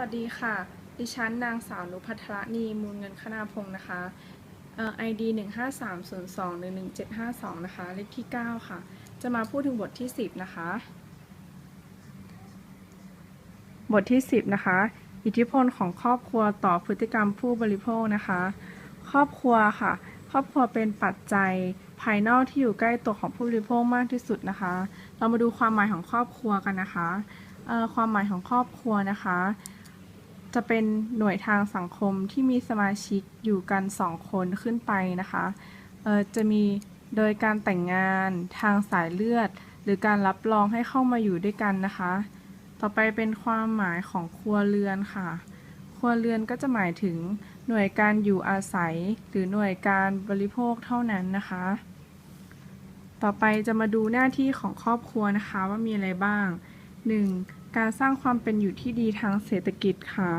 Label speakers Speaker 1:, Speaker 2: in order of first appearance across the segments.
Speaker 1: วัสดีค่ะ ดิฉันนางสาวนุพัทรณีมูลเงินคณาพงศ์นะคะเอ่อ ID 15302111752นะคะ เลขที่9ค่ะ จะมาพูดถึงบทที่10นะคะ บทที่10นะคะ อิทธิพลของครอบครัวต่อพฤติกรรมผู้บริโภคนะคะ ครอบครัวค่ะ ครอบครัวเป็นปัจจัยภายนอกที่อยู่ใกล้ตัวของผู้บริโภคมากที่สุดนะคะ เรามาดูความหมายของครอบครัวกันนะคะความหมายของครอบครัวนะคะ จะเป็นหน่วยทางสังคมที่มีสมาชิกอยู่กัน 2 คนขึ้นไปนะคะเอ่อจะมีโดยการแต่งงานทางสายเลือด หรือการรับรองให้เข้ามาอยู่ด้วยกันนะคะ ต่อไปเป็นความหมายของครัวเรือนค่ะ ครัวเรือนก็จะหมายถึงหน่วยการอยู่อาศัย หรือหน่วยการบริโภคเท่านั้นนะคะ ต่อไปจะมาดูหน้าที่ของครอบครัวนะคะว่ามีอะไรบ้าง 1. การสร้างความเป็นอยู่ที่ดีทางเศรษฐกิจค่ะ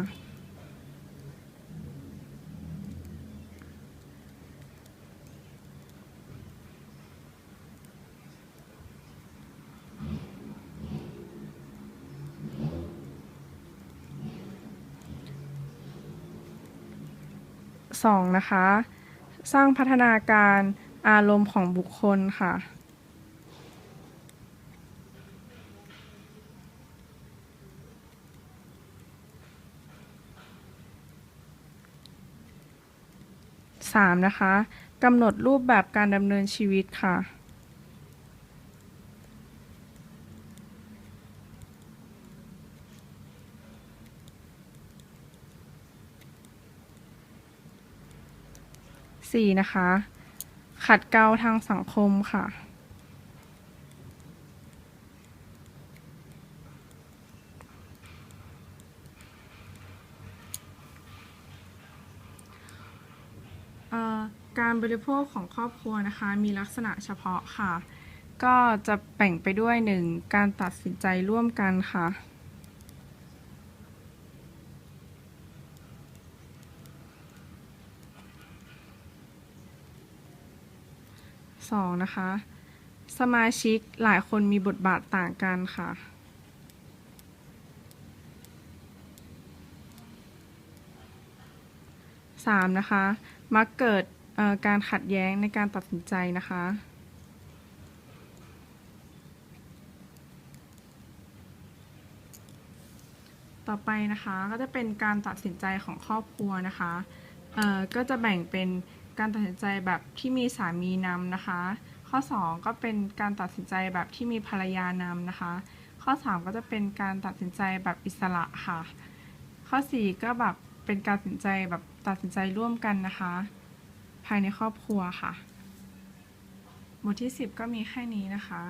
Speaker 1: 2. นะคะ สร้างพัฒนาการอารมณ์ของบุคคลค่ะ 3. นะคะกำหนดรูปแบบการดำเนินชีวิตค่ะ 4. นะคะ ขัดเกลาทางสังคมค่ะ เอ่อ การบริโภคของครอบครัวนะคะ มีลักษณะเฉพาะค่ะ ก็จะแบ่งไปด้วย 1. การตัดสินใจร่วมกันค่ะ 2. นะคะ สมาชิกหลายคนมีบทบาทต่างกันค่ะ 3. นะคะ มักเกิด การขัดแย้งในการตัดสินใจนะคะ ต่อไปนะคะก็จะเป็นการตัดสินใจของครอบครัวนะคะก็จะแบ่งเป็นการตัดสินใจแบบที่มีสามีนำนะคะ ข้อ 2 ก็เป็นการตัดสินใจแบบที่มีภรรยานำนะคะ ข้อ 3 ก็จะเป็นการตัดสินใจแบบอิสระค่ะ ข้อ 4 ก็แบบเป็นการตัดสินใจแบบตัดสินใจร่วมกันนะคะ ภายในครอบครัวค่ะ บทที่ 10 ก็มีแค่นี้นะคะ